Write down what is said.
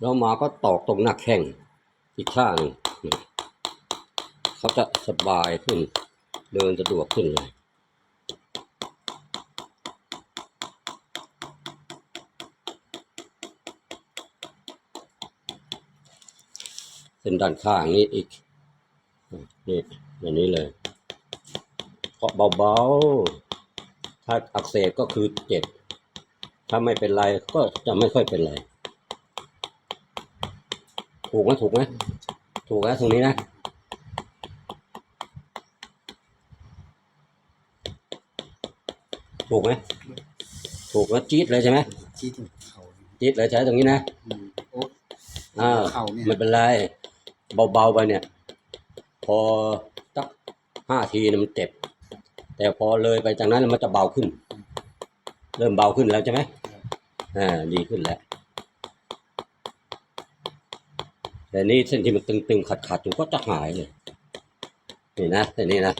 แล้วมาก็ตอกตรงหน้าแข้งอีกข้างเขาจะสบายขึ้น เดินสะดวกขึ้นเลยเส้นด้านข้างนี้อีกนี่อย่างนี้เลยเพราะเบาๆ ถ้าอักเสบก็คือเจ็บ ถ้าไม่เป็นไรก็จะไม่ค่อยเป็นไร ถูกไหมถูกไหมถูกนะตรงนี้นะถูกไหมถูกแล้วจี๊ดเลยใช่ไหมชี้ถึงเขาจี๊ดเลยใช้ตรงนี้นะอืมโอ้อ่าเข่าเนี่ย ไม่เป็นไรเบาๆไปเนี่ย พอสักห้าทีเนี่ยมันเจ็บ แต่พอเลยไปจากนั้นมันจะเบาขึ้น เริ่มเบาขึ้นแล้วใช่ไหมอ่าดีขึ้นแล้ว แต่นี่เส้นที่มันตึงๆขัดๆอยู่ก็จะหายเลยนี่นะแต่นี่นะ